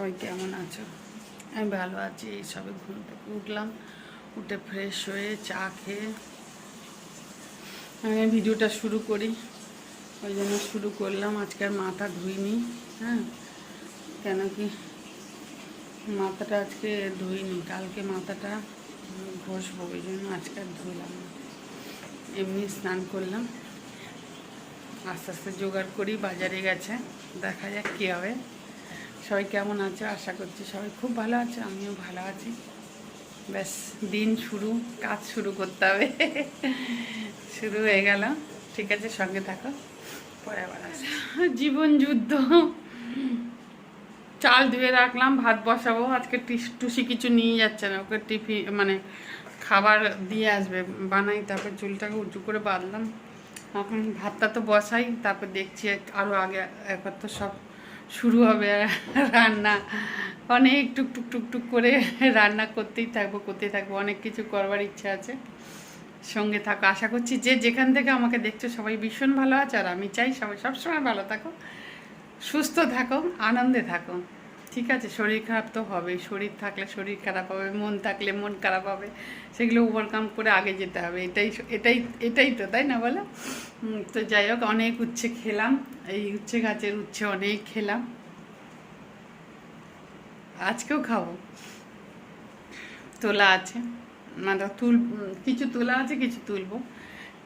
সবাই কেমন আছো? আমি ভালো আছি, এই সবে ঘুম থেকে উঠলাম, উঠে ফ্রেশ হয়ে চা খেয়ে আমি ভিডিওটা শুরু করি। ওই জন্য শুরু করলাম, আজকে আর মাথা ধুইনি হ্যাঁ? কেন কি মাথাটা আজকে ধুইনি, কালকে মাথাটা ঘষবো, ওই জন্য আজকে আর ধুইলাম না। এমনি স্নান করলাম, আস্তে আস্তে জোগাড় করি, বাজারে গেছে, দেখা যাক কী হবে। সবাই কেমন আছে? আশা করছি সবাই খুব ভালো আছে, আমিও ভালো আছি। ব্যাস, দিন শুরু, কাজ শুরু করতে হবে। শুরু হয়ে গেল। ঠিক আছে, সঙ্গে থাকো। পরে আবার আসি। জীবন যুদ্ধ। চাল ধুয়ে রাখলাম, ভাত বসাবো। আজকে টিস- টুসি কিছু নিয়ে যাচ্ছে না। ওকে টিফিন মানে খাবার দিয়ে আসবে। বানাই, তারপর চুলটাকে উঁচু করে বাঁধলাম। এখন ভাতটা তো বসাই, তারপর দেখছি আরও আগে একবার তো সব শুরু হবে রান্না। অনেক টুক টুক টুক টুক করে রান্না করতেই থাকব করতেই থাকব। অনেক কিছু করবার ইচ্ছা আছে। সঙ্গে থাকো। আশা করছি যে যেখান থেকে আমাকে দেখছ সবাই ভীষণ ভালো আছে, আর আমি চাই সবাই সবসময় ভালো থাকো, সুস্থ থাকো, আনন্দে থাকো। ঠিক আছে, শরীর খারাপ তো হবে শরীর থাকলে শরীর খারাপ হবে, মন থাকলে মন খারাপ হবে। সেগুলো ওভারকাম করে আগে যেতে হবে। এটাই এটাই এটাই তো, তাই না বলো? তো যাই হোক, অনেক উচ্ছে খেলাম। এই উচ্ছে গাছের উচ্ছে অনেক খেলাম। আজকেও খাব। তোলা আছে। মানে তুল কিছু তোলা আছে, কিছু তুলবো।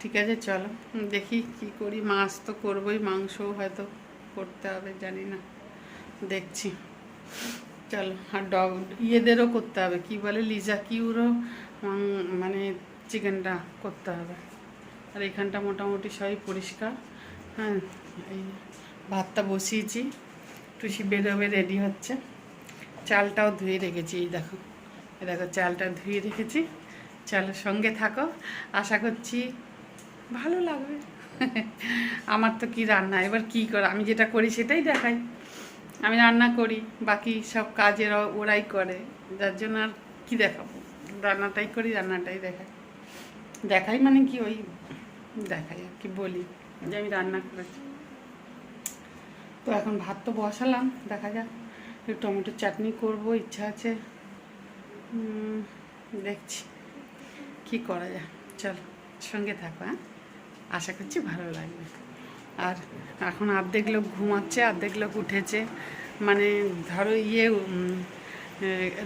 ঠিক আছে, চলো। দেখি কি করি। মাছ তো করবোই, মাংসও হয়তো করতে হবে, জানি না। দেখছি। চলো আর ডগ ইয়েদেরও করতে হবে। কি বলে লিজা কিউরও মানে চিকেনটা করতে হবে। আর এখানটা মোটামুটি সবই পরিষ্কার। হ্যাঁ এই ভাতটা বসিয়েছি। টুসি বেরোবে রেডি হচ্ছে। চালটাও ধুয়ে রেখেছি, এই দেখো। এই দেখো, চালটা ধুয়ে রেখেছি। চালের সঙ্গে থাকো। আশা করছি ভালো লাগবে। আমার তো কি রান্না, এবার কি করে? আমি যেটা করি সেটাই দেখাই। আমি রান্না করি, বাকি সব কাজের ওরাই করে। যার জন্য আর কী দেখাবো? রান্নাটাই করি, রান্নাটাই দেখাই। দেখাই মানে কি ওই দেখাই আর কি, বলি যে আমি রান্না করেছি। তো এখন ভাত তো বসালাম, দেখা যাক। একটু টমেটোর চাটনি করব, ইচ্ছা আছে। দেখছি কি করা যায়। চলো, সঙ্গে থাকো হ্যাঁ? আশা করছি ভালো লাগবে। আর এখন অর্ধেক লোক ঘুমাচ্ছে, অর্ধেক লোক উঠেছে। মানে ধরো ইয়ে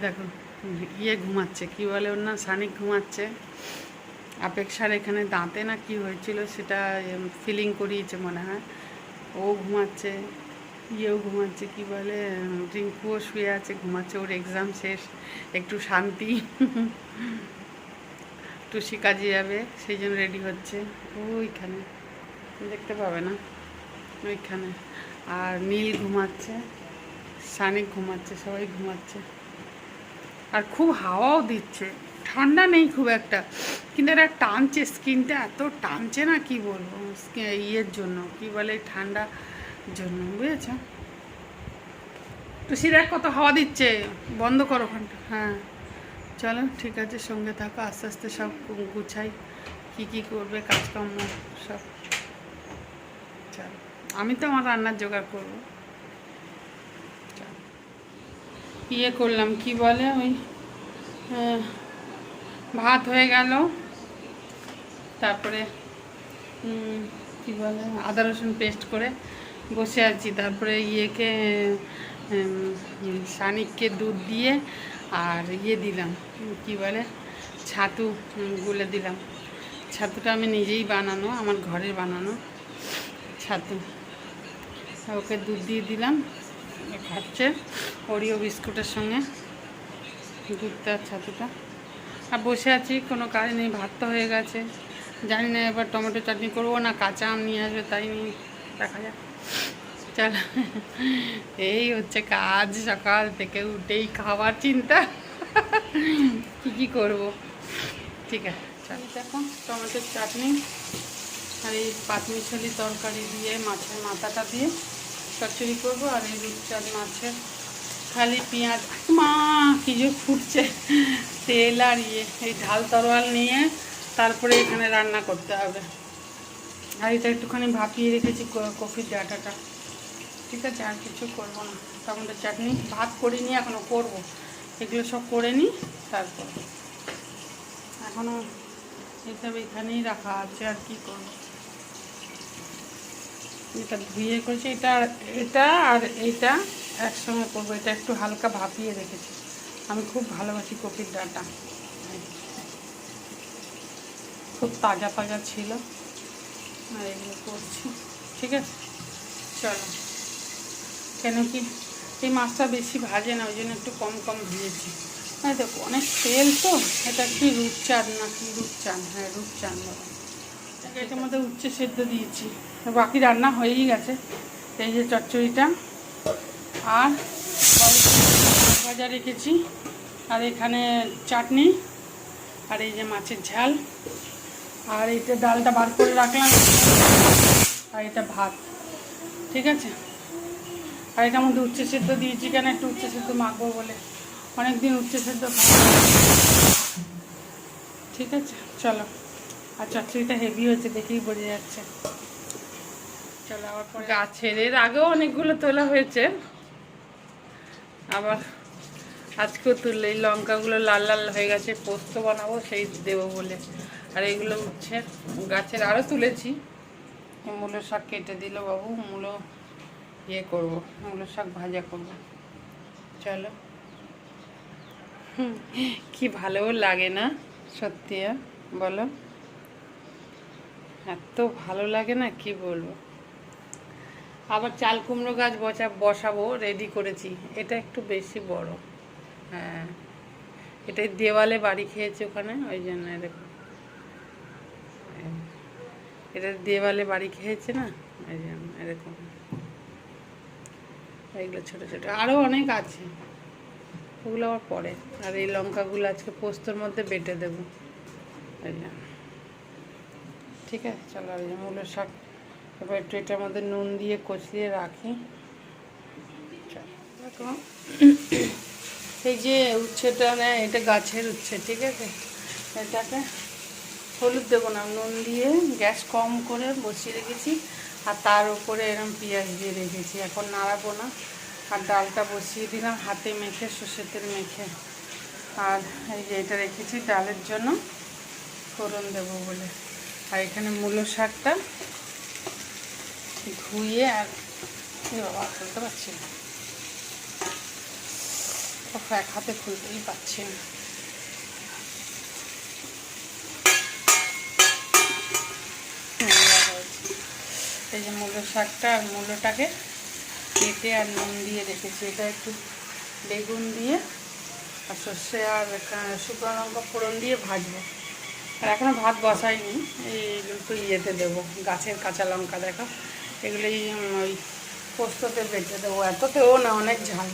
দেখো ইয়ে ঘুমাচ্ছে, কি বলে ওর না সানিক ঘুমাচ্ছে। আপেক্ষার এখানে দাঁতে না কি হয়েছিল সেটা ফিলিং করিয়েছে মনে হয়। ও ঘুমাচ্ছে, ইয়েও ঘুমাচ্ছে, কি বলে, রিঙ্কুও শুয়ে আছে, ঘুমাচ্ছে, ওর এক্সাম শেষ। একটু শান্তি। টুসি কাজে যাবে, সেই জন্য রেডি হচ্ছে। ওইখানে দেখতে পাবে না। ওইখানে। আর নীল ঘুমাচ্ছে, সানিক ঘুমাচ্ছে, সবাই ঘুমাচ্ছে। আর খুব হাওয়াও দিচ্ছে। ঠান্ডা নেই খুব একটা। কিন্তু এটা টানছে, স্কিনটা এত টানছে না, কি বলব? ইয়ের জন্য, কি বলে, ঠান্ডা জন্য, বুঝেছ? টুসি দেখ কত হাওয়া দিচ্ছে। বন্ধ করো ওখানটা। হ্যাঁ। চলো, ঠিক আছে, সঙ্গে থাকো। আস্তে আস্তে সব গুছাই, কি কি করবে, কাজকর্ম, সব। আমি তো আমার রান্নার জোগাড় করব। ইয়ে করলাম, কি বলে ওই ভাত হয়ে গেল। তারপরে কি বলে, আদা রসুন পেস্ট করে বসে আছি। তারপরে ইয়েকে সানিককে দুধ দিয়ে আর ইয়ে দিলাম, কি বলে, ছাতু গুলে দিলাম। ছাতুটা আমি নিজেই বানানো, আমার ঘরে বানানো। ছাতু। ওকে দুধ দিয়ে দিলাম খাচ্ছে ওরিও বিস্কুটের সঙ্গে, দুধটা, ছাতুটা। আর বসে আছি, কোনো কাজ নেই, ভাত তো হয়ে গেছে। জানি না এবার টমেটো চাটনি করব না, কাঁচা আম নিয়ে আসবে, তাই নিয়ে দেখা যাক। চল, এই হচ্ছে কাজ, সকাল থেকে উঠেই খাবার চিন্তা। কী কী করব? ঠিক আছে, চল। দেখো, টমেটোর চাটনি। আর এই পাতমিশালি তরকারি দিয়ে, মাছের মাথাটা দিয়ে চচ্চড়ি করব আর এই রূপচাঁদ মাছের খালি পেঁয়াজ। মা, কি যে ফুটছে। তেল আর ইয়ে এই ঢাল তরোয়াল নিয়ে তারপরে এখানে রান্না করতে হবে। আর এটা একটুখানি ভাপিয়ে রেখেছি কফির ডাটাটা। ঠিক আছে, আর কিছু করব না। টমেটো চাটনি ভাত করিনি এখনও করব। এগুলো সব করে নিই, তারপর। এখনও এসব এখানেই রাখা আছে, আর কি করব? এটা ধুয়ে করেছি, এটা এটা আর এটা একসঙ্গে করব। এটা একটু হালকা ভাপিয়ে রেখেছি। আমি খুব ভালোবাসি কপির ডাটা। খুব তাজা তাজা ছিল। আর এগুলো করছি। ঠিক আছে? চলো। কেন কি এই মাছটা বেশি ভাজে না, ওই জন্য একটু কম কম ভেজেছি হ্যাঁ দেখো, অনেক তেল তো। এটা কি রূপচাঁদ না কি রূপচাঁদ? হ্যাঁ রূপচাঁদ বলো এটার মধ্যে উচ্ছে সেদ্ধ দিয়েছি। বাকি রান্না হয়েই গেছে। এই যে চচ্চড়িটা। আর ভাজা রেখেছি। আর এখানে চাটনি। আর এই যে মাছের ঝাল। আর এইটা ডালটা বার করে রাখলাম। আর এটা ভাত। ঠিক আছে? আর এটার মধ্যে উচ্ছে সেদ্ধ দিয়েছি কেন? একটু উচ্ছে সেদ্ধ মাখবো বলে। অনেকদিন উচ্ছে সেদ্ধ ঠিক আছে? চলো। আর চচ্চড়িটা হেভি হয়েছে, দেখেই বোঝা যাচ্ছে। গাছের, এর আগেও অনেকগুলো তোলা হয়েছে। আবার আজকেও তুললে, এই লঙ্কাগুলো লাল লাল হয়ে গেছে, পোস্ত বানাবো, সেই দেবো বলে। আর এগুলো উচ্ছে গাছের, আরও তুলেছি। মূলো শাক কেটে দিল বাবু, মূলো ইয়ে করব, মূলো শাক ভাজা করব। চলো। কি ভালোও লাগে না, সত্যি? বলো। এত ভালো লাগে না, কি বলব? আবার চাল কুমড়ো গাছ বসা বসাবো রেডি করেছি। এটা একটু বেশি বড়। হ্যাঁ। এটা দেওয়ালে বাড়ি খেয়েছে ওখানে, ওই জন্য এরকম। এটা দেওয়ালে বাড়ি খেয়েছে না? ওই জন্য এরকম। এইগুলো ছোটো ছোটো। আরও অনেক আছে। ওগুলো আবার পরে। আর এই লঙ্কাগুলো আজকে পোস্তর মধ্যে বেটে দেবো। ঠিক আছে, চলো, আর এই যে মূলো শাক এবার একটু এটার মধ্যে নুন দিয়ে কচলিয়ে রাখি। এই যে উচ্ছেটা নেয়, এটা গাছের উচ্ছে ঠিক আছে? এটাকে হলুদ দেবো না, নুন দিয়ে গ্যাস কম করে বসিয়ে রেখেছি, আর তার উপরে এরকম পেঁয়াজ দিয়ে রেখেছি। এখন নাড়াবো না। আর ডালটা বসিয়ে দিলাম, হাতে মেখে, সর্ষের তেল মেখে। আর এই যে এটা রেখেছি, ডালের জন্য ফোড়ন দেবো বলে। আর এখানে মূলো শাকটা ধুয়ে আর বাবা, খুলতে পারছি না। এক হাতে খুলতেই পারছি না। এই যে মূলো শাকটা আর মূলোটাকে কেটে আর নুন দিয়ে রেখেছি। এটা একটু বেগুন দিয়ে আর সর্ষে আর শুকনো লঙ্কা ফোড়ন দিয়ে ভাজবো। আর এখনও ভাত বসাইনি এইগুলো তো ইয়েতে দেবো, গাছের কাঁচা লঙ্কা, দেখো। এগুলোই উম, ওই পোস্ততে বেটে দেবো। এত এততেও না অনেক ঝাল।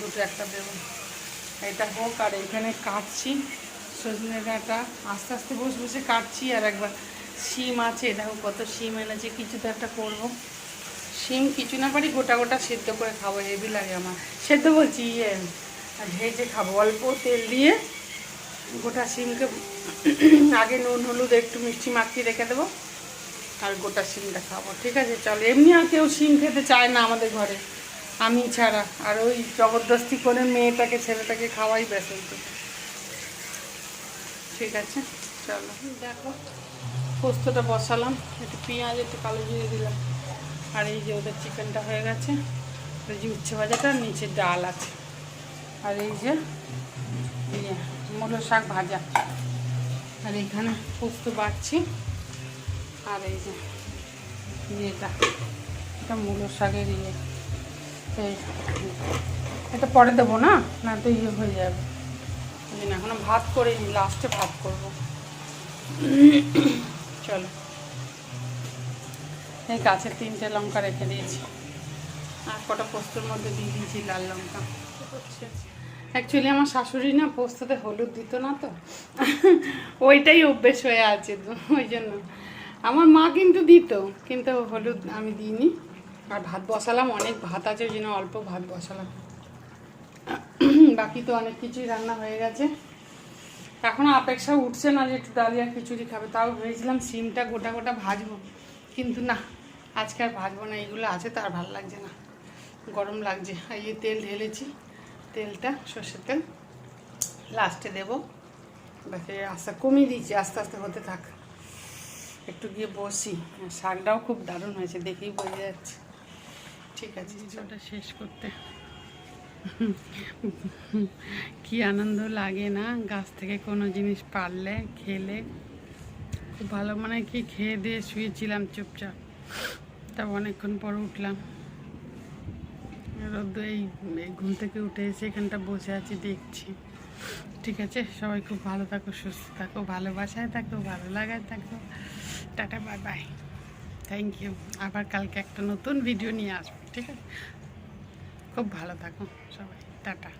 দুটো একটা দেবো। এটা হোক আর এখানে কাটছি সজনে ডাঁটা। আস্তে আস্তে বসে বসে কাটছি আর একবার শিম আছে দেখো কত শিম এনেছে কিছু তো একটা করব। শিম কিছু না পারি গোটা গোটা সেদ্ধ করে খাব হেভি লাগে আমার। সেদ্ধ বলছি ইয়ে ভেজে খাব। অল্প তেল দিয়ে গোটা শিমকে আগে নুন হলুদ একটু মিষ্টি মাখিয়ে রেখে দেবো। আর গোটা শিমটা খাব ঠিক আছে? চলো, এমনি আর কেউ শিম খেতে চায় না আমাদের ঘরে। আমি ছাড়া, আর ওই জবরদস্তি করে মেয়েটাকে, ছেলেটাকে খাওয়াই বেশ ঠিক আছে? চলো, দেখো, পোস্তটা বসালাম, একটু পেঁয়াজ, একটু কালো জিরে দিলাম। আর এই যে ওদের চিকেনটা হয়ে গেছে এই যে উচ্ছে ভাজাটা নিচে ডাল আছে। আর এই যে ইয়ে মূলো শাক ভাজা। আর এখানে পোস্ত বাড়ছি আর এই যে ইয়েটা, এটা মূলো শাকের ইয়ে। এই, এটা পরে দেবো না? না তো ইয়ে হয়ে যাবে। এখনও ভাত করিনি লাস্টে ভাত করব। চলো। এই গাছের তিনটে লঙ্কা রেখে দিয়েছি। আর কটা পোস্তর মধ্যে দিয়ে দিয়েছি লাল লঙ্কা। অ্যাকচুয়ালি আমার শাশুড়ি না পোস্ততে হলুদ দিত না তো। ওইটাই অভ্যেস হয়ে আছে ওই জন্য। আমার মা কিন্তু দিত, কিন্তু হলুদ আমি দিইনি। আর ভাত বসালাম, অনেক ভাত আছে ওই জন্য অল্প ভাত বসালাম। বাকি তো অনেক কিছুই রান্না হয়ে গেছে। এখনও অপেক্ষা উঠছে না যে একটু ডালিয়া খিচুড়ি খাবে, তাও ভেবেছিলাম সিমটা গোটা গোটা ভাজবো, কিন্তু না, আজকে আর ভাজবো না, এইগুলো আছে তো আর ভালো লাগছে না। গরম লাগছে আর এই তেল ঢেলেছি, তেলটা, সর্ষের তেল লাস্টে দেবো। বাকি আস্তে কমিয়ে দিয়েছি আস্তে আস্তে হতে থাক। একটু গিয়ে বসি। শাকটাও খুব দারুণ হয়েছে দেখেই বোঝা যাচ্ছে। ঠিক আছে ওটা শেষ করতে। কি আনন্দ লাগে না? গাছ থেকে কোনো জিনিস পারলে খেলে। খুব ভালো মানে কি খেয়ে দিয়ে শুয়েছিলাম চুপচাপ। তা অনেকক্ষণ পর উঠলাম। রোদ এই এই ঘুম থেকে উঠে এসে এখানটা বসে আছি দেখছি। ঠিক আছে? সবাই খুব ভালো থাকো, সুস্থ থাকো, ভালোবাসায় থাকো, ভালো লাগায় থাকো। Tata bye bye thank you আবার কালকে একটা নতুন ভিডিও নিয়ে আসব, ঠিক আছে? খুব ভালো থাকো সবাই। টাটা।